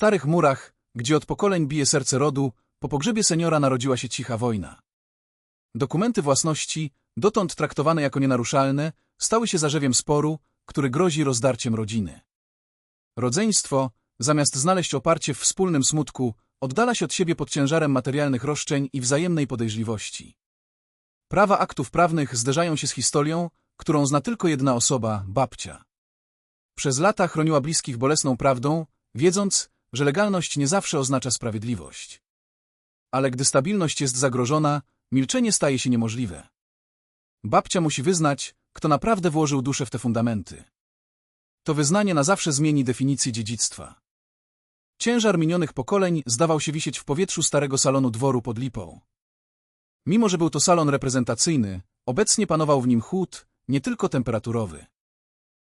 starych murach, gdzie od pokoleń bije serce rodu, po pogrzebie seniora narodziła się cicha wojna. Dokumenty własności, dotąd traktowane jako nienaruszalne, stały się zarzewiem sporu, który grozi rozdarciem rodziny. Rodzeństwo, zamiast znaleźć oparcie w wspólnym smutku, oddala się od siebie pod ciężarem materialnych roszczeń i wzajemnej podejrzliwości. Prawa aktów prawnych zderzają się z historią, którą zna tylko jedna osoba, babcia. Przez lata chroniła bliskich bolesną prawdą, wiedząc, że legalność nie zawsze oznacza sprawiedliwość. Ale gdy stabilność jest zagrożona, milczenie staje się niemożliwe. Babcia musi wyznać, kto naprawdę włożył duszę w te fundamenty. To wyznanie na zawsze zmieni definicję dziedzictwa. Ciężar minionych pokoleń zdawał się wisieć w powietrzu starego salonu dworu pod Lipą. Mimo, że był to salon reprezentacyjny, obecnie panował w nim chłód, nie tylko temperaturowy.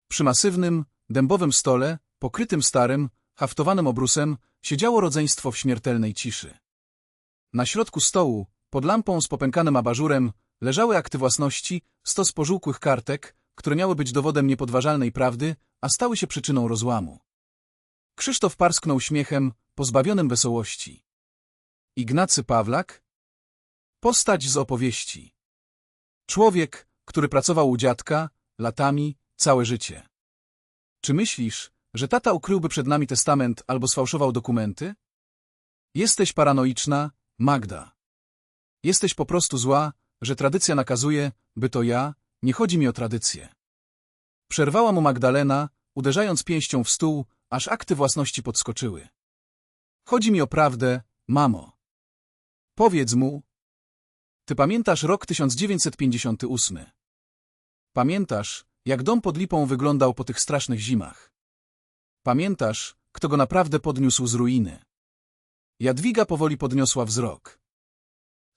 Przy masywnym, dębowym stole, pokrytym starym, haftowanym obrusem, siedziało rodzeństwo w śmiertelnej ciszy. Na środku stołu, pod lampą z popękanym abażurem, leżały akty własności, stos pożółkłych kartek, które miały być dowodem niepodważalnej prawdy, a stały się przyczyną rozłamu. Krzysztof parsknął śmiechem, pozbawionym wesołości. Ignacy Pawlak? Postać z opowieści. Człowiek, który pracował u dziadka, latami, całe życie. Czy myślisz, że tata ukryłby przed nami testament albo sfałszował dokumenty? Jesteś paranoiczna, Magda. Jesteś po prostu zła, że tradycja nakazuje, by to ja, nie chodzi mi o tradycję. Przerwała mu Magdalena, uderzając pięścią w stół, aż akty własności podskoczyły. Chodzi mi o prawdę, mamo. Powiedz mu. Ty pamiętasz rok 1958. Pamiętasz, jak dom pod lipą wyglądał po tych strasznych zimach. Pamiętasz, kto go naprawdę podniósł z ruiny. Jadwiga powoli podniosła wzrok.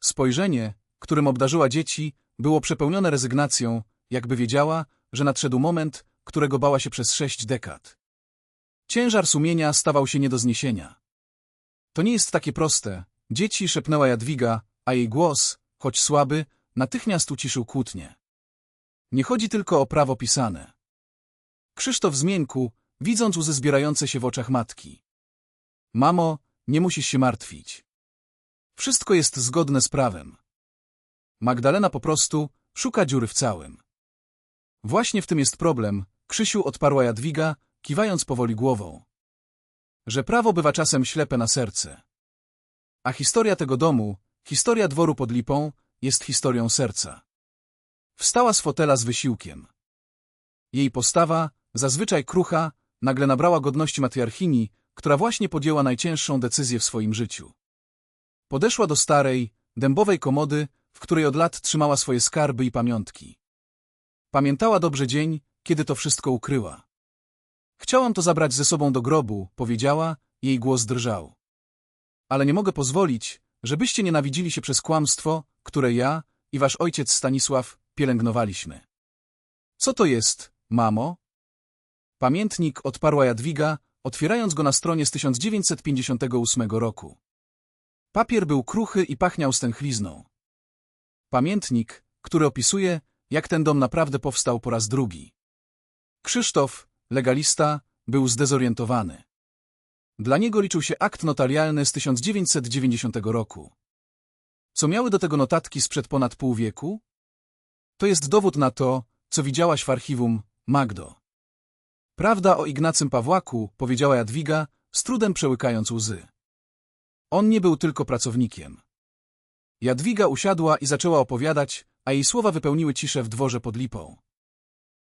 Spojrzenie, którym obdarzyła dzieci, było przepełnione rezygnacją, jakby wiedziała, że nadszedł moment, którego bała się przez sześć dekad. Ciężar sumienia stawał się nie do zniesienia. To nie jest takie proste, dzieci szepnęła Jadwiga, a jej głos, choć słaby, natychmiast uciszył kłótnię. Nie chodzi tylko o prawo pisane. Krzysztof zmiękł, widząc łzy zbierające się w oczach matki. Mamo, nie musisz się martwić. Wszystko jest zgodne z prawem. Magdalena po prostu szuka dziury w całym. Właśnie w tym jest problem, Krzysiu odparła Jadwiga, kiwając powoli głową. Że prawo bywa czasem ślepe na serce. A historia tego domu, historia dworu pod lipą, jest historią serca. Wstała z fotela z wysiłkiem. Jej postawa, zazwyczaj krucha, nagle nabrała godności matriarchini, która właśnie podjęła najcięższą decyzję w swoim życiu. Podeszła do starej, dębowej komody, w której od lat trzymała swoje skarby i pamiątki. Pamiętała dobrze dzień, kiedy to wszystko ukryła. Chciałam to zabrać ze sobą do grobu, powiedziała, jej głos drżał. Ale nie mogę pozwolić, żebyście nienawidzili się przez kłamstwo, które ja i wasz ojciec Stanisław pielęgnowaliśmy. Co to jest, mamo? Pamiętnik odparła Jadwiga, otwierając go na stronie z 1958 roku. Papier był kruchy i pachniał stęchlizną. Pamiętnik, który opisuje, jak ten dom naprawdę powstał po raz drugi. Krzysztof, legalista, był zdezorientowany. Dla niego liczył się akt notarialny z 1990 roku. Co miały do tego notatki sprzed ponad pół wieku? To jest dowód na to, co widziałaś w archiwum, Magdo. Prawda o Ignacym Pawłaku, powiedziała Jadwiga, z trudem przełykając łzy. On nie był tylko pracownikiem. Jadwiga usiadła i zaczęła opowiadać, a jej słowa wypełniły ciszę w dworze pod lipą.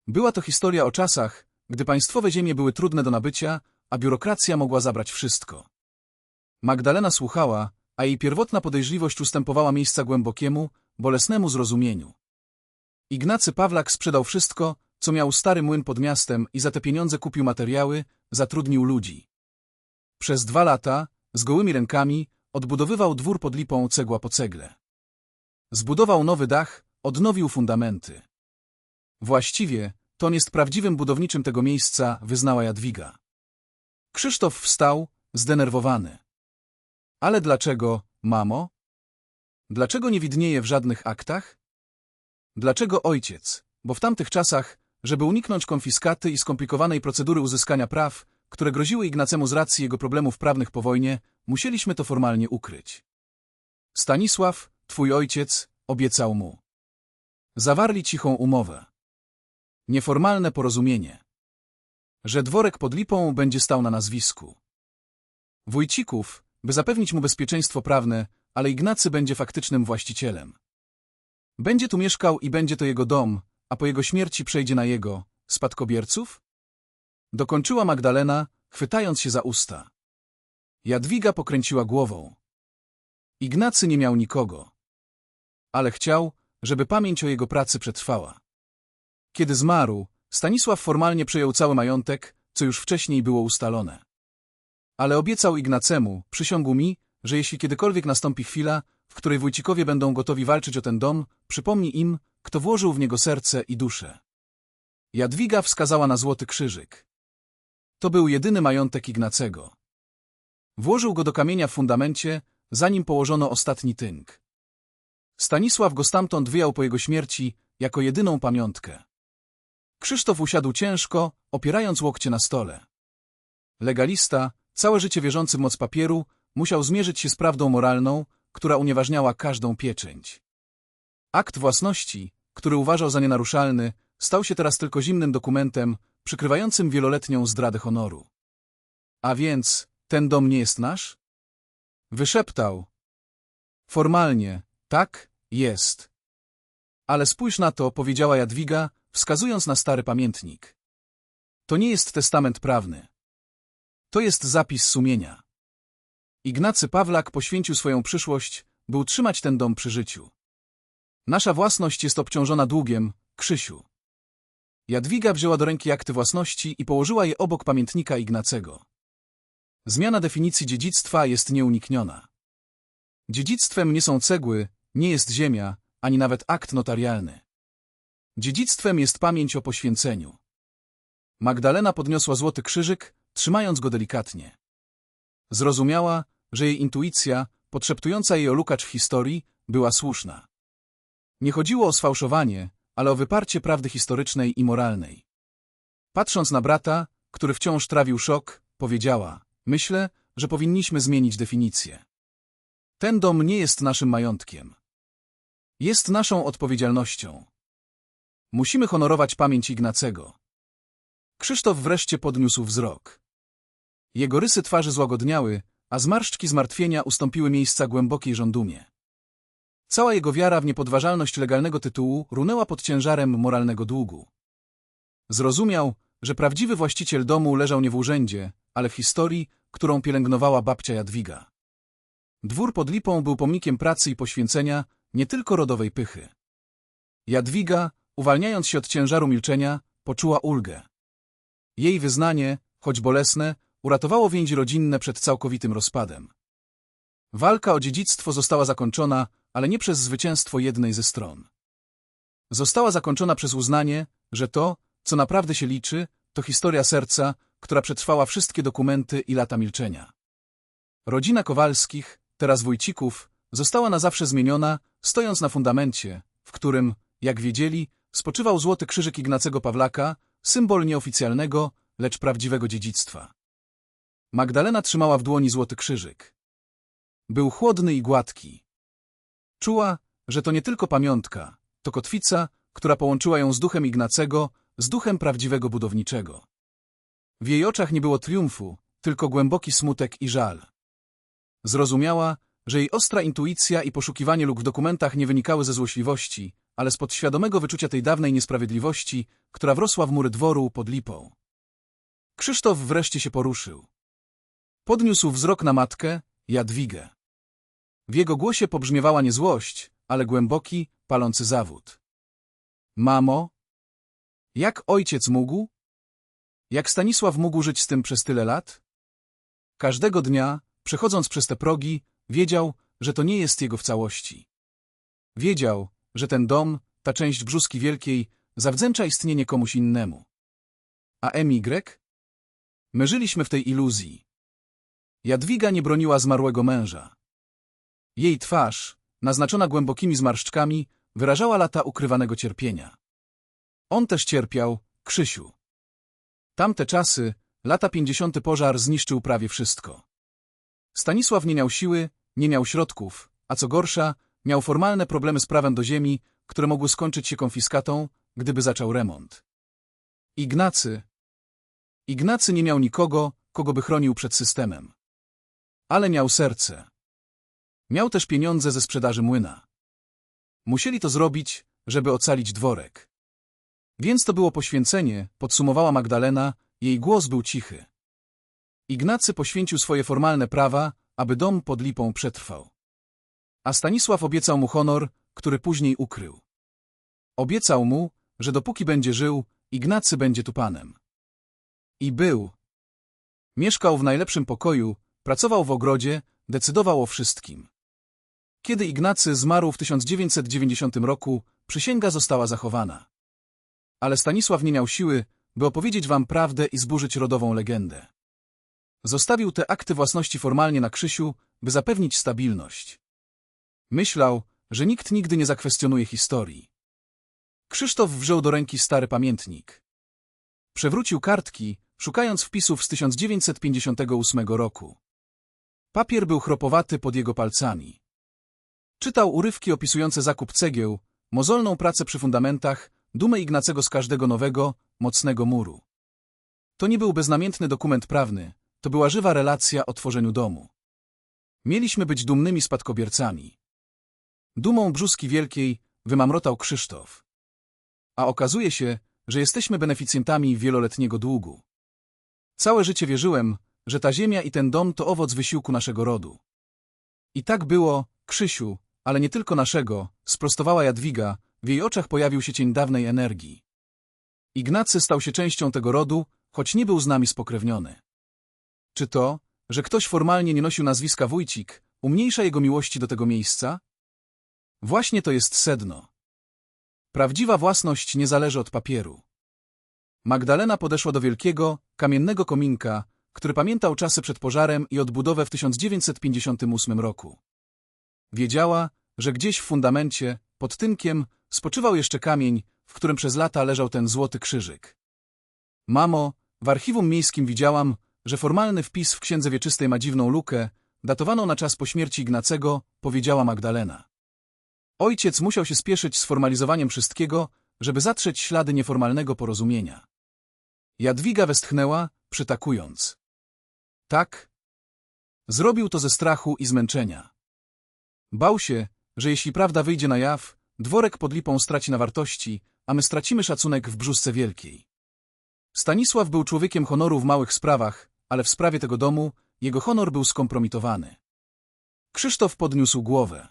Była to historia o czasach, gdy państwowe ziemie były trudne do nabycia, a biurokracja mogła zabrać wszystko. Magdalena słuchała, a jej pierwotna podejrzliwość ustępowała miejsca głębokiemu, bolesnemu zrozumieniu. Ignacy Pawlak sprzedał wszystko, co miał stary młyn pod miastem i za te pieniądze kupił materiały, zatrudnił ludzi. Przez dwa lata, z gołymi rękami, odbudowywał dwór pod lipą cegła po cegle. Zbudował nowy dach, odnowił fundamenty. Właściwie, to on jest prawdziwym budowniczym tego miejsca, wyznała Jadwiga. Krzysztof wstał, zdenerwowany. Ale dlaczego, mamo? Dlaczego nie widnieje w żadnych aktach? Dlaczego ojciec? Bo w tamtych czasach, żeby uniknąć konfiskaty i skomplikowanej procedury uzyskania praw, które groziły Ignacemu z racji jego problemów prawnych po wojnie, musieliśmy to formalnie ukryć. Stanisław, twój ojciec, obiecał mu. Zawarli cichą umowę. Nieformalne porozumienie. Że dworek pod Lipą będzie stał na nazwisku. Wójcików, by zapewnić mu bezpieczeństwo prawne, ale Ignacy będzie faktycznym właścicielem. Będzie tu mieszkał i będzie to jego dom, a po jego śmierci przejdzie na jego spadkobierców? Dokończyła Magdalena, chwytając się za usta. Jadwiga pokręciła głową. Ignacy nie miał nikogo. Ale chciał, żeby pamięć o jego pracy przetrwała. Kiedy zmarł, Stanisław formalnie przejął cały majątek, co już wcześniej było ustalone. Ale obiecał Ignacemu, przysiągł mi, że jeśli kiedykolwiek nastąpi chwila, w której wójcikowie będą gotowi walczyć o ten dom, przypomni im, kto włożył w niego serce i duszę. Jadwiga wskazała na złoty krzyżyk. To był jedyny majątek Ignacego. Włożył go do kamienia w fundamencie, zanim położono ostatni tynk. Stanisław go stamtąd wyjął po jego śmierci jako jedyną pamiątkę. Krzysztof usiadł ciężko, opierając łokcie na stole. Legalista, całe życie wierzący w moc papieru, musiał zmierzyć się z prawdą moralną, która unieważniała każdą pieczęć. Akt własności, który uważał za nienaruszalny, stał się teraz tylko zimnym dokumentem, przykrywającym wieloletnią zdradę honoru. A więc, ten dom nie jest nasz? Wyszeptał. Formalnie, tak, jest. Ale spójrz na to, powiedziała Jadwiga, wskazując na stary pamiętnik. To nie jest testament prawny. To jest zapis sumienia. Ignacy Pawlak poświęcił swoją przyszłość, by utrzymać ten dom przy życiu. Nasza własność jest obciążona długiem, Krzysiu. Jadwiga wzięła do ręki akty własności i położyła je obok pamiętnika Ignacego. Zmiana definicji dziedzictwa jest nieunikniona. Dziedzictwem nie są cegły, nie jest ziemia, ani nawet akt notarialny. Dziedzictwem jest pamięć o poświęceniu. Magdalena podniosła złoty krzyżyk, trzymając go delikatnie. Zrozumiała, że jej intuicja, podszeptująca jej o lukacz w historii, była słuszna. Nie chodziło o sfałszowanie, ale o wyparcie prawdy historycznej i moralnej. Patrząc na brata, który wciąż trawił szok, powiedziała, myślę, że powinniśmy zmienić definicję. Ten dom nie jest naszym majątkiem. Jest naszą odpowiedzialnością. Musimy honorować pamięć Ignacego. Krzysztof wreszcie podniósł wzrok. Jego rysy twarzy złagodniały, a zmarszczki zmartwienia ustąpiły miejsca głębokiej żądumie. Cała jego wiara w niepodważalność legalnego tytułu runęła pod ciężarem moralnego długu. Zrozumiał, że prawdziwy właściciel domu leżał nie w urzędzie, ale w historii, którą pielęgnowała babcia Jadwiga. Dwór pod Lipą był pomnikiem pracy i poświęcenia, nie tylko rodowej pychy. Jadwiga, uwalniając się od ciężaru milczenia, poczuła ulgę. Jej wyznanie, choć bolesne, uratowało więź rodzinne przed całkowitym rozpadem. Walka o dziedzictwo została zakończona, ale nie przez zwycięstwo jednej ze stron. Została zakończona przez uznanie, że to, co naprawdę się liczy, to historia serca, która przetrwała wszystkie dokumenty i lata milczenia. Rodzina Kowalskich, teraz Wójcików, została na zawsze zmieniona, stojąc na fundamencie, w którym, jak wiedzieli, spoczywał złoty krzyżyk Ignacego Pawlaka, symbol nieoficjalnego, lecz prawdziwego dziedzictwa. Magdalena trzymała w dłoni złoty krzyżyk. Był chłodny i gładki. Czuła, że to nie tylko pamiątka, to kotwica, która połączyła ją z duchem Ignacego, z duchem prawdziwego budowniczego. W jej oczach nie było triumfu, tylko głęboki smutek i żal. Zrozumiała, że jej ostra intuicja i poszukiwanie luk w dokumentach nie wynikały ze złośliwości, ale z podświadomego wyczucia tej dawnej niesprawiedliwości, która wrosła w mury dworu pod lipą. Krzysztof wreszcie się poruszył. Podniósł wzrok na matkę, Jadwigę. W jego głosie pobrzmiewała nie złość, ale głęboki, palący zawód. Mamo? Jak ojciec mógł? Jak Stanisław mógł żyć z tym przez tyle lat? Każdego dnia, przechodząc przez te progi, wiedział, że to nie jest jego w całości. Wiedział, że ten dom, ta część brzuski wielkiej, zawdzięcza istnienie komuś innemu. A MY? My żyliśmy w tej iluzji. Jadwiga nie broniła zmarłego męża. Jej twarz, naznaczona głębokimi zmarszczkami, wyrażała lata ukrywanego cierpienia. On też cierpiał, Krzysiu. Tamte czasy, lata 50. pożar zniszczył prawie wszystko. Stanisław nie miał siły, nie miał środków, a co gorsza, miał formalne problemy z prawem do ziemi, które mogły skończyć się konfiskatą, gdyby zaczął remont. Ignacy. Ignacy nie miał nikogo, kogo by chronił przed systemem. Ale miał serce. Miał też pieniądze ze sprzedaży młyna. Musieli to zrobić, żeby ocalić dworek. Więc to było poświęcenie, podsumowała Magdalena, jej głos był cichy. Ignacy poświęcił swoje formalne prawa, aby dom pod lipą przetrwał. A Stanisław obiecał mu honor, który później ukrył. Obiecał mu, że dopóki będzie żył, Ignacy będzie tu panem. I był. Mieszkał w najlepszym pokoju, pracował w ogrodzie, decydował o wszystkim. Kiedy Ignacy zmarł w 1990 roku, przysięga została zachowana. Ale Stanisław nie miał siły, by opowiedzieć wam prawdę i zburzyć rodową legendę. Zostawił te akty własności formalnie na Krzysiu, by zapewnić stabilność. Myślał, że nikt nigdy nie zakwestionuje historii. Krzysztof wziął do ręki stary pamiętnik. Przewrócił kartki, szukając wpisów z 1958 roku. Papier był chropowaty pod jego palcami. Czytał urywki opisujące zakup cegieł, mozolną pracę przy fundamentach, dumę Ignacego z każdego nowego, mocnego muru. To nie był beznamiętny dokument prawny, to była żywa relacja o tworzeniu domu. Mieliśmy być dumnymi spadkobiercami. Dumą brzuski wielkiej wymamrotał Krzysztof. A okazuje się, że jesteśmy beneficjentami wieloletniego długu. Całe życie wierzyłem, że ta ziemia i ten dom to owoc wysiłku naszego rodu. I tak było, Krzysiu, ale nie tylko naszego, sprostowała Jadwiga, w jej oczach pojawił się cień dawnej energii. Ignacy stał się częścią tego rodu, choć nie był z nami spokrewniony. Czy to, że ktoś formalnie nie nosił nazwiska Wójcik, umniejsza jego miłości do tego miejsca? Właśnie to jest sedno. Prawdziwa własność nie zależy od papieru. Magdalena podeszła do wielkiego, kamiennego kominka, który pamiętał czasy przed pożarem i odbudowę w 1958 roku. Wiedziała, że gdzieś w fundamencie, pod tynkiem, spoczywał jeszcze kamień, w którym przez lata leżał ten złoty krzyżyk. Mamo, w archiwum miejskim widziałam, że formalny wpis w księdze wieczystej ma dziwną lukę, datowaną na czas po śmierci Ignacego, powiedziała Magdalena. Ojciec musiał się spieszyć z formalizowaniem wszystkiego, żeby zatrzeć ślady nieformalnego porozumienia. Jadwiga westchnęła, przytakując. Tak? Zrobił to ze strachu i zmęczenia. Bał się, że jeśli prawda wyjdzie na jaw, dworek pod lipą straci na wartości, a my stracimy szacunek w brzuszce wielkiej. Stanisław był człowiekiem honoru w małych sprawach, ale w sprawie tego domu jego honor był skompromitowany. Krzysztof podniósł głowę.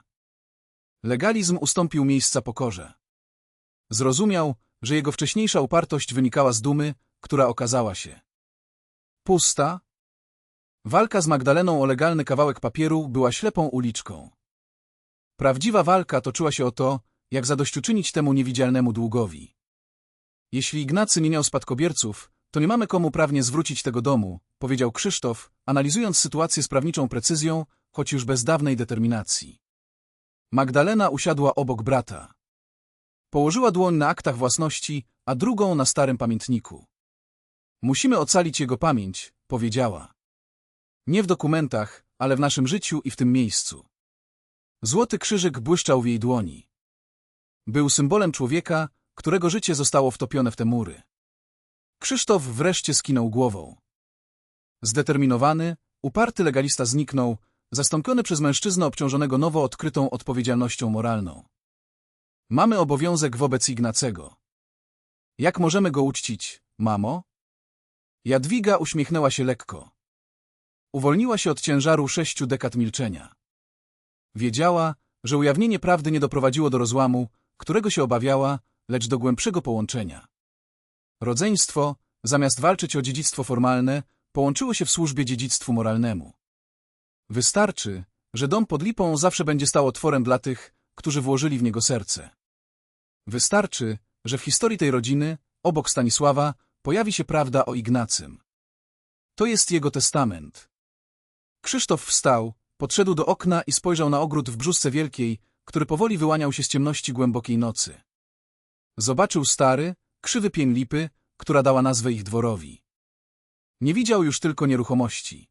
Legalizm ustąpił miejsca pokorze. Zrozumiał, że jego wcześniejsza upartość wynikała z dumy, która okazała się pusta. Walka z Magdaleną o legalny kawałek papieru była ślepą uliczką. Prawdziwa walka toczyła się o to, jak zadośćuczynić temu niewidzialnemu długowi. Jeśli Ignacy nie miał spadkobierców, to nie mamy komu prawnie zwrócić tego domu, powiedział Krzysztof, analizując sytuację z prawniczą precyzją, choć już bez dawnej determinacji. Magdalena usiadła obok brata. Położyła dłoń na aktach własności, a drugą na starym pamiętniku. Musimy ocalić jego pamięć, powiedziała. Nie w dokumentach, ale w naszym życiu i w tym miejscu. Złoty krzyżyk błyszczał w jej dłoni. Był symbolem człowieka, którego życie zostało wtopione w te mury. Krzysztof wreszcie skinął głową. Zdeterminowany, uparty legalista zniknął, zastąpiony przez mężczyznę obciążonego nowo odkrytą odpowiedzialnością moralną. Mamy obowiązek wobec Ignacego. Jak możemy go uczcić, mamo? Jadwiga uśmiechnęła się lekko. Uwolniła się od ciężaru sześciu dekad milczenia. Wiedziała, że ujawnienie prawdy nie doprowadziło do rozłamu, którego się obawiała, lecz do głębszego połączenia. Rodzeństwo, zamiast walczyć o dziedzictwo formalne, połączyło się w służbie dziedzictwu moralnemu. Wystarczy, że dom pod lipą zawsze będzie stał otworem dla tych, którzy włożyli w niego serce. Wystarczy, że w historii tej rodziny, obok Stanisława, pojawi się prawda o Ignacym. To jest jego testament. Krzysztof wstał, podszedł do okna i spojrzał na ogród w brzusce wielkiej, który powoli wyłaniał się z ciemności głębokiej nocy. Zobaczył stary, krzywy pień lipy, która dała nazwę ich dworowi. Nie widział już tylko nieruchomości.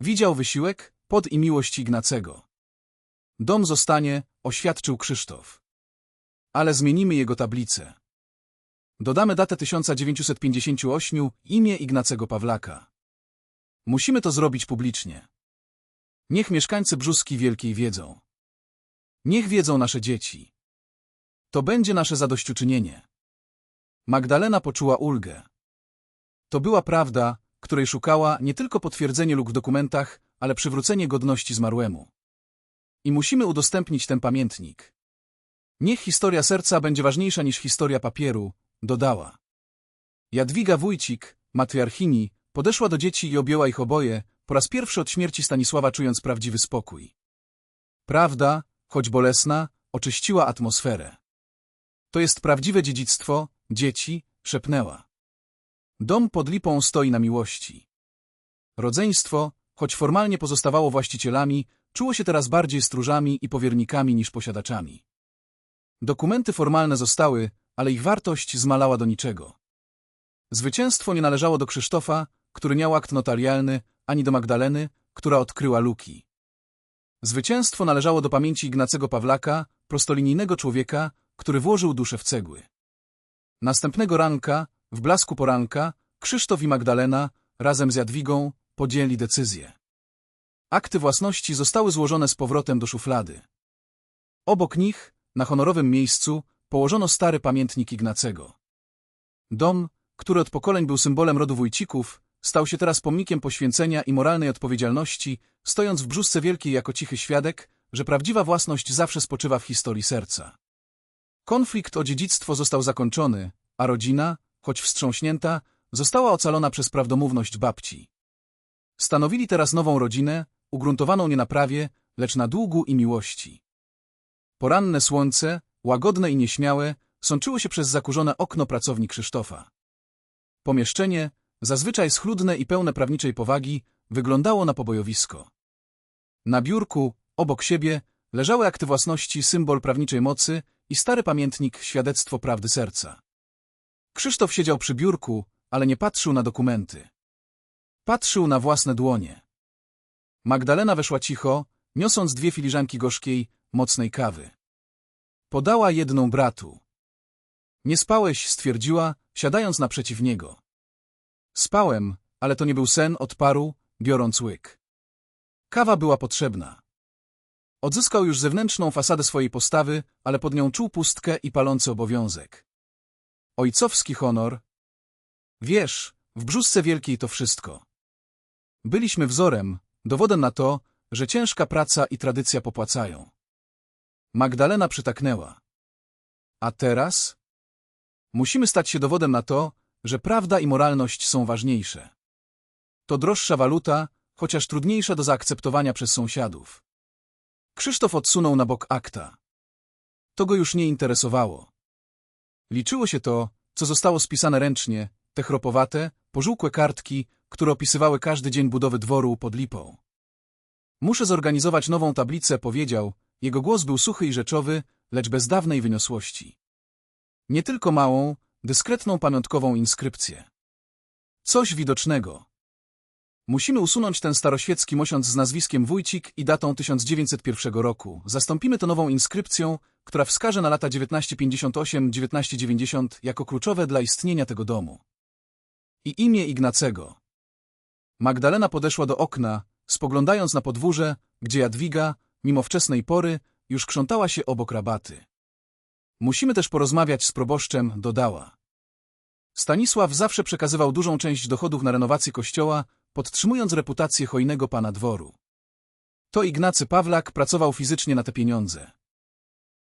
Widział wysiłek, pod i miłość Ignacego. Dom zostanie, oświadczył Krzysztof. Ale zmienimy jego tablicę. Dodamy datę 1958, imię Ignacego Pawlaka. Musimy to zrobić publicznie. Niech mieszkańcy Brzuski Wielkiej wiedzą. Niech wiedzą nasze dzieci. To będzie nasze zadośćuczynienie. Magdalena poczuła ulgę. To była prawda, której szukała nie tylko potwierdzenie luk w dokumentach, ale przywrócenie godności zmarłemu. I musimy udostępnić ten pamiętnik. Niech historia serca będzie ważniejsza niż historia papieru, dodała. Jadwiga Wójcik, matriarchini, podeszła do dzieci i objęła ich oboje, po raz pierwszy od śmierci Stanisława czując prawdziwy spokój. Prawda, choć bolesna, oczyściła atmosferę. To jest prawdziwe dziedzictwo, dzieci, szepnęła. Dom pod lipą stoi na miłości. Rodzeństwo, choć formalnie pozostawało właścicielami, czuło się teraz bardziej stróżami i powiernikami niż posiadaczami. Dokumenty formalne zostały, ale ich wartość zmalała do niczego. Zwycięstwo nie należało do Krzysztofa, który miał akt notarialny, ani do Magdaleny, która odkryła luki. Zwycięstwo należało do pamięci Ignacego Pawlaka, prostolinijnego człowieka, który włożył duszę w cegły. Następnego ranka, w blasku poranka, Krzysztof i Magdalena, razem z Jadwigą, podjęli decyzję. Akty własności zostały złożone z powrotem do szuflady. Obok nich, na honorowym miejscu, położono stary pamiętnik Ignacego. Dom, który od pokoleń był symbolem rodu Wójcików, stał się teraz pomnikiem poświęcenia i moralnej odpowiedzialności, stojąc w brzuszce wielkiej jako cichy świadek, że prawdziwa własność zawsze spoczywa w historii serca. Konflikt o dziedzictwo został zakończony, a rodzina, choć wstrząśnięta, została ocalona przez prawdomówność babci. Stanowili teraz nową rodzinę, ugruntowaną nie na prawie, lecz na długu i miłości. Poranne słońce, łagodne i nieśmiałe, sączyło się przez zakurzone okno pracowni Krzysztofa. Pomieszczenie, zazwyczaj schludne i pełne prawniczej powagi, wyglądało na pobojowisko. Na biurku, obok siebie, leżały akty własności, symbol prawniczej mocy i stary pamiętnik świadectwo prawdy serca. Krzysztof siedział przy biurku, ale nie patrzył na dokumenty. Patrzył na własne dłonie. Magdalena weszła cicho, niosąc dwie filiżanki gorzkiej, mocnej kawy. Podała jedną bratu. Nie spałeś, stwierdziła, siadając naprzeciw niego. Spałem, ale to nie był sen, odparł, biorąc łyk. Kawa była potrzebna. Odzyskał już zewnętrzną fasadę swojej postawy, ale pod nią czuł pustkę i palący obowiązek. Ojcowski honor. Wiesz, w brzuszce wielkiej to wszystko. Byliśmy wzorem, dowodem na to, że ciężka praca i tradycja popłacają. Magdalena przytaknęła. A teraz? Musimy stać się dowodem na to, że prawda i moralność są ważniejsze. To droższa waluta, chociaż trudniejsza do zaakceptowania przez sąsiadów. Krzysztof odsunął na bok akta. To go już nie interesowało. Liczyło się to, co zostało spisane ręcznie, te chropowate, pożółkłe kartki, które opisywały każdy dzień budowy dworu pod lipą. Muszę zorganizować nową tablicę, powiedział. Jego głos był suchy i rzeczowy, lecz bez dawnej wyniosłości. Nie tylko małą, dyskretną pamiątkową inskrypcję. Coś widocznego. Musimy usunąć ten staroświecki mosiąc z nazwiskiem Wójcik i datą 1901 roku. Zastąpimy to nową inskrypcją, która wskaże na lata 1958-1990 jako kluczowe dla istnienia tego domu. I imię Ignacego. Magdalena podeszła do okna, spoglądając na podwórze, gdzie Jadwiga, mimo wczesnej pory, już krzątała się obok rabaty. Musimy też porozmawiać z proboszczem, dodała. Stanisław zawsze przekazywał dużą część dochodów na renowację kościoła, podtrzymując reputację hojnego pana dworu. To Ignacy Pawlak pracował fizycznie na te pieniądze.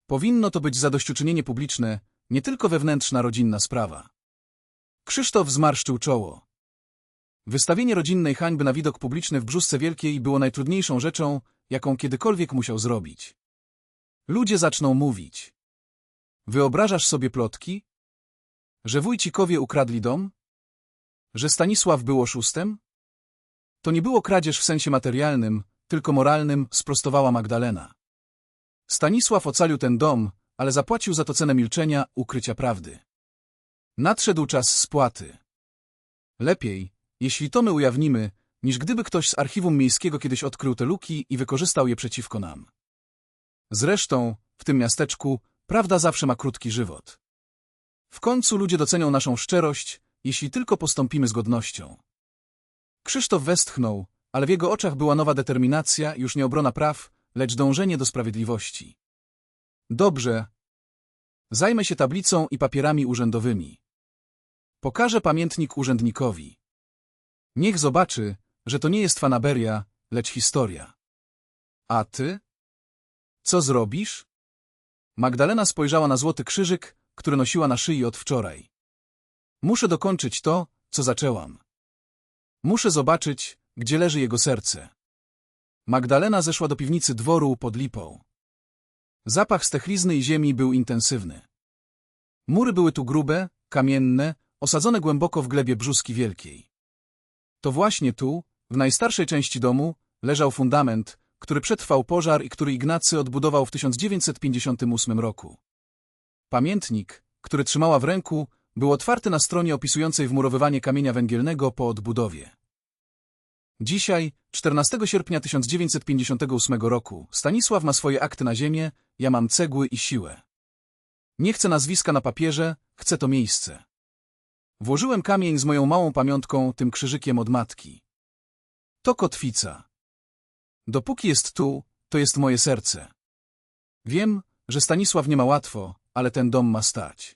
Powinno to być zadośćuczynienie publiczne, nie tylko wewnętrzna rodzinna sprawa. Krzysztof zmarszczył czoło. Wystawienie rodzinnej hańby na widok publiczny w Brzusce Wielkiej było najtrudniejszą rzeczą, jaką kiedykolwiek musiał zrobić. Ludzie zaczną mówić. Wyobrażasz sobie plotki? Że wójcikowie ukradli dom? Że Stanisław był oszustem? To nie było kradzież w sensie materialnym, tylko moralnym, sprostowała Magdalena. Stanisław ocalił ten dom, ale zapłacił za to cenę milczenia, ukrycia prawdy. Nadszedł czas spłaty. Lepiej, jeśli to my ujawnimy, niż gdyby ktoś z archiwum miejskiego kiedyś odkrył te luki i wykorzystał je przeciwko nam. Zresztą, w tym miasteczku, prawda zawsze ma krótki żywot. W końcu ludzie docenią naszą szczerość, jeśli tylko postąpimy z godnością. Krzysztof westchnął, ale w jego oczach była nowa determinacja, już nie obrona praw, lecz dążenie do sprawiedliwości. Dobrze. Zajmę się tablicą i papierami urzędowymi. Pokażę pamiętnik urzędnikowi. Niech zobaczy, że to nie jest fanaberia, lecz historia. A ty? Co zrobisz? Magdalena spojrzała na złoty krzyżyk, który nosiła na szyi od wczoraj. Muszę dokończyć to, co zaczęłam. Muszę zobaczyć, gdzie leży jego serce. Magdalena zeszła do piwnicy dworu pod lipą. Zapach stechlizny i ziemi był intensywny. Mury były tu grube, kamienne, osadzone głęboko w glebie brzuski wielkiej. To właśnie tu, w najstarszej części domu, leżał fundament, który przetrwał pożar i który Ignacy odbudował w 1958 roku. Pamiętnik, który trzymała w ręku, był otwarty na stronie opisującej wmurowywanie kamienia węgielnego po odbudowie. Dzisiaj, 14 sierpnia 1958 roku, Stanisław ma swoje akty na ziemię, ja mam cegły i siłę. Nie chcę nazwiska na papierze, chcę to miejsce. Włożyłem kamień z moją małą pamiątką, tym krzyżykiem od matki. To kotwica. Dopóki jest tu, to jest moje serce. Wiem, że Stanisław nie ma łatwo, ale ten dom ma stać.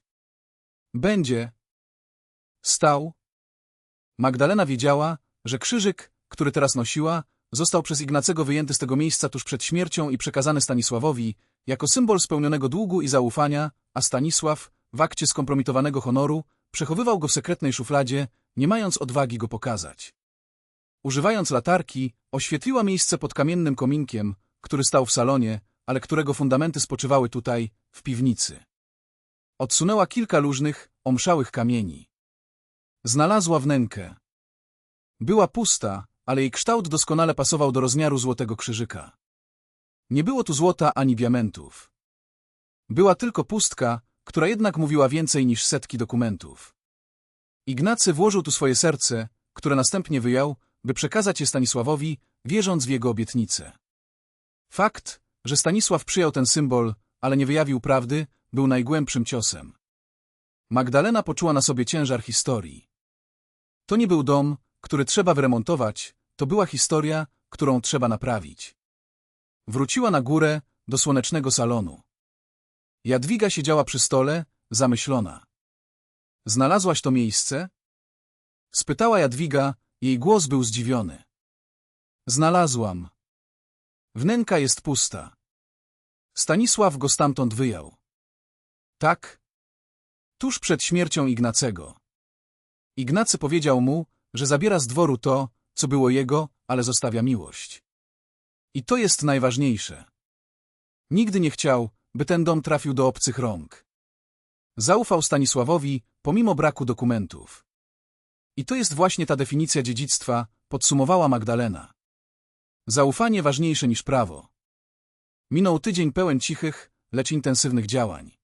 Będzie. Stał. Magdalena wiedziała, że krzyżyk, który teraz nosiła, został przez Ignacego wyjęty z tego miejsca tuż przed śmiercią i przekazany Stanisławowi jako symbol spełnionego długu i zaufania, a Stanisław, w akcie skompromitowanego honoru, przechowywał go w sekretnej szufladzie, nie mając odwagi go pokazać. Używając latarki, oświetliła miejsce pod kamiennym kominkiem, który stał w salonie, ale którego fundamenty spoczywały tutaj, w piwnicy. Odsunęła kilka luźnych, omszałych kamieni. Znalazła wnękę. Była pusta, ale jej kształt doskonale pasował do rozmiaru złotego krzyżyka. Nie było tu złota ani diamentów. Była tylko pustka, która jednak mówiła więcej niż setki dokumentów. Ignacy włożył tu swoje serce, które następnie wyjął, by przekazać je Stanisławowi, wierząc w jego obietnicę. Fakt, że Stanisław przyjął ten symbol, ale nie wyjawił prawdy, był najgłębszym ciosem. Magdalena poczuła na sobie ciężar historii. To nie był dom, który trzeba wyremontować, to była historia, którą trzeba naprawić. Wróciła na górę, do słonecznego salonu. Jadwiga siedziała przy stole, zamyślona. Znalazłaś to miejsce? Spytała Jadwiga, jej głos był zdziwiony. Znalazłam. Wnęka jest pusta. Stanisław go stamtąd wyjął. Tak? Tuż przed śmiercią Ignacego. Ignacy powiedział mu, że zabiera z dworu to, co było jego, ale zostawia miłość. I to jest najważniejsze. Nigdy nie chciał, by ten dom trafił do obcych rąk. Zaufał Stanisławowi, pomimo braku dokumentów. I to jest właśnie ta definicja dziedzictwa, podsumowała Magdalena. Zaufanie ważniejsze niż prawo. Minął tydzień pełen cichych, lecz intensywnych działań.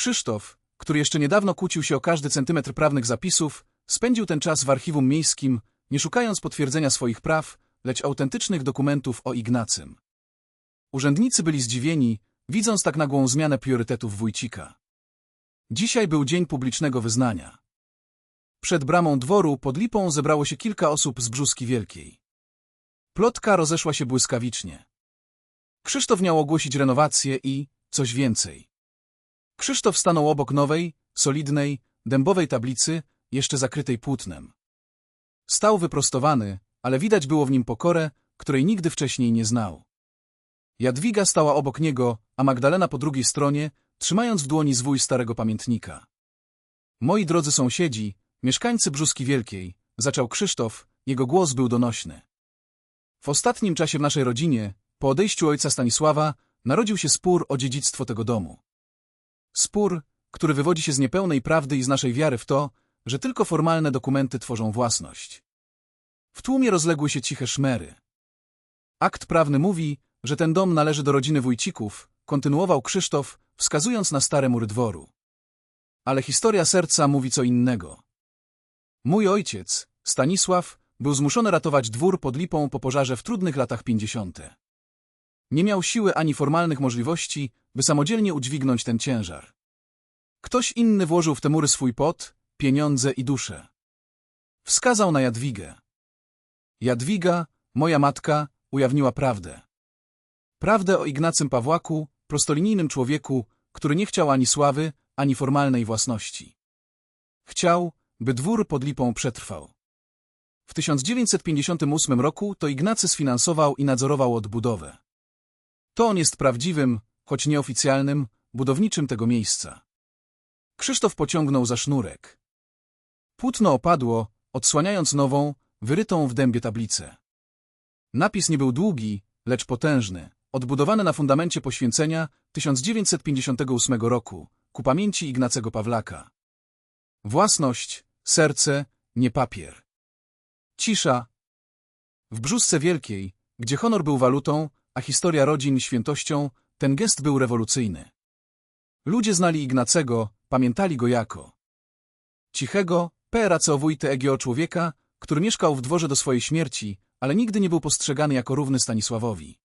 Krzysztof, który jeszcze niedawno kłócił się o każdy centymetr prawnych zapisów, spędził ten czas w archiwum miejskim, nie szukając potwierdzenia swoich praw, lecz autentycznych dokumentów o Ignacym. Urzędnicy byli zdziwieni, widząc tak nagłą zmianę priorytetów Wójcika. Dzisiaj był dzień publicznego wyznania. Przed bramą dworu pod lipą zebrało się kilka osób z Brzuski Wielkiej. Plotka rozeszła się błyskawicznie. Krzysztof miał ogłosić renowację i coś więcej. Krzysztof stanął obok nowej, solidnej, dębowej tablicy, jeszcze zakrytej płótnem. Stał wyprostowany, ale widać było w nim pokorę, której nigdy wcześniej nie znał. Jadwiga stała obok niego, a Magdalena po drugiej stronie, trzymając w dłoni zwój starego pamiętnika. Moi drodzy sąsiedzi, mieszkańcy Brzuski Wielkiej, zaczął Krzysztof, jego głos był donośny. W ostatnim czasie w naszej rodzinie, po odejściu ojca Stanisława, narodził się spór o dziedzictwo tego domu. Spór, który wywodzi się z niepełnej prawdy i z naszej wiary w to, że tylko formalne dokumenty tworzą własność. W tłumie rozległy się ciche szmery. Akt prawny mówi, że ten dom należy do rodziny Wójcików, kontynuował Krzysztof, wskazując na stare mury dworu. Ale historia serca mówi co innego. Mój ojciec, Stanisław był zmuszony ratować dwór pod Lipą po pożarze w trudnych latach 50. Nie miał siły ani formalnych możliwości, by samodzielnie udźwignąć ten ciężar. Ktoś inny włożył w te mury swój pot, pieniądze i duszę. Wskazał na Jadwigę. Jadwiga, moja matka, ujawniła prawdę. Prawdę o Ignacym Pawłaku, prostolinijnym człowieku, który nie chciał ani sławy, ani formalnej własności. Chciał, by dwór pod Lipą przetrwał. W 1958 roku to Ignacy sfinansował i nadzorował odbudowę. To on jest prawdziwym, choć nieoficjalnym, budowniczym tego miejsca. Krzysztof pociągnął za sznurek. Płótno opadło, odsłaniając nową, wyrytą w dębie tablicę. Napis nie był długi, lecz potężny, odbudowany na fundamencie poświęcenia 1958 roku, ku pamięci Ignacego Pawlaka. Własność, serce, nie papier. Cisza. W brzusce wielkiej, gdzie honor był walutą, a historia rodzin świętością, ten gest był rewolucyjny. Ludzie znali Ignacego, pamiętali go jako cichego, peracowójte egio człowieka, który mieszkał w dworze do swojej śmierci, ale nigdy nie był postrzegany jako równy Stanisławowi.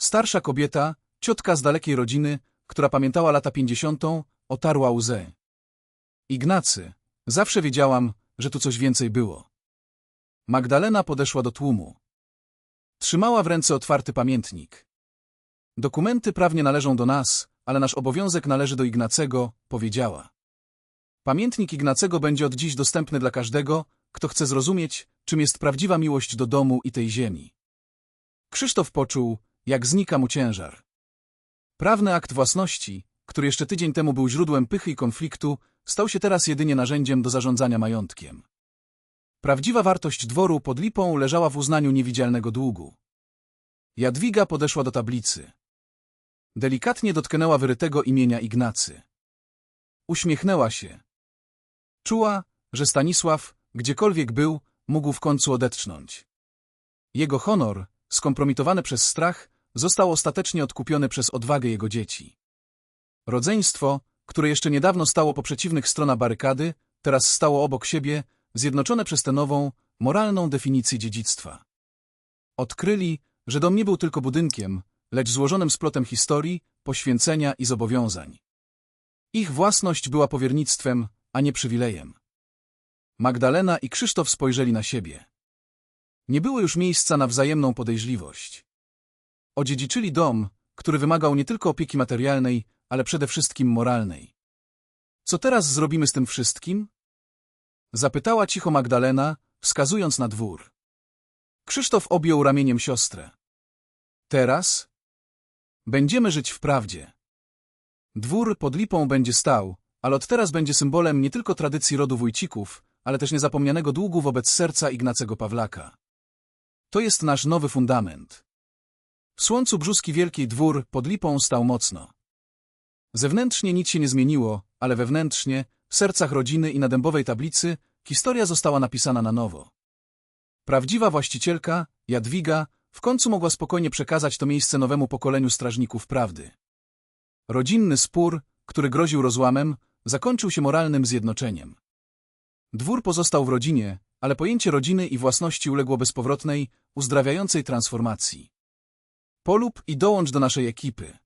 Starsza kobieta, ciotka z dalekiej rodziny, która pamiętała lata pięćdziesiątą, otarła łzę. Ignacy, zawsze wiedziałam, że tu coś więcej było. Magdalena podeszła do tłumu. Trzymała w ręce otwarty pamiętnik. Dokumenty prawnie należą do nas, ale nasz obowiązek należy do Ignacego, powiedziała. Pamiętnik Ignacego będzie od dziś dostępny dla każdego, kto chce zrozumieć, czym jest prawdziwa miłość do domu i tej ziemi. Krzysztof poczuł, jak znika mu ciężar. Prawny akt własności, który jeszcze tydzień temu był źródłem pychy i konfliktu, stał się teraz jedynie narzędziem do zarządzania majątkiem. Prawdziwa wartość dworu pod lipą leżała w uznaniu niewidzialnego długu. Jadwiga podeszła do tablicy. Delikatnie dotknęła wyrytego imienia Ignacy. Uśmiechnęła się. Czuła, że Stanisław, gdziekolwiek był, mógł w końcu odetchnąć. Jego honor, skompromitowany przez strach, został ostatecznie odkupiony przez odwagę jego dzieci. Rodzeństwo, które jeszcze niedawno stało po przeciwnych stronach barykady, teraz stało obok siebie, zjednoczone przez tę nową, moralną definicję dziedzictwa. Odkryli, że dom nie był tylko budynkiem, lecz złożonym splotem historii, poświęcenia i zobowiązań. Ich własność była powiernictwem, a nie przywilejem. Magdalena i Krzysztof spojrzeli na siebie. Nie było już miejsca na wzajemną podejrzliwość. Odziedziczyli dom, który wymagał nie tylko opieki materialnej, ale przede wszystkim moralnej. Co teraz zrobimy z tym wszystkim? Zapytała cicho Magdalena, wskazując na dwór. Krzysztof objął ramieniem siostrę. Teraz? Będziemy żyć w prawdzie. Dwór pod lipą będzie stał, ale od teraz będzie symbolem nie tylko tradycji rodu Wójcików, ale też niezapomnianego długu wobec serca Ignacego Pawlaka. To jest nasz nowy fundament. W słońcu brzuski wielkiej dwór pod lipą stał mocno. Zewnętrznie nic się nie zmieniło, ale wewnętrznie, w sercach rodziny i na dębowej tablicy, historia została napisana na nowo. Prawdziwa właścicielka, Jadwiga, w końcu mogła spokojnie przekazać to miejsce nowemu pokoleniu strażników prawdy. Rodzinny spór, który groził rozłamem, zakończył się moralnym zjednoczeniem. Dwór pozostał w rodzinie, ale pojęcie rodziny i własności uległo bezpowrotnej, uzdrawiającej transformacji. Polub i dołącz do naszej ekipy.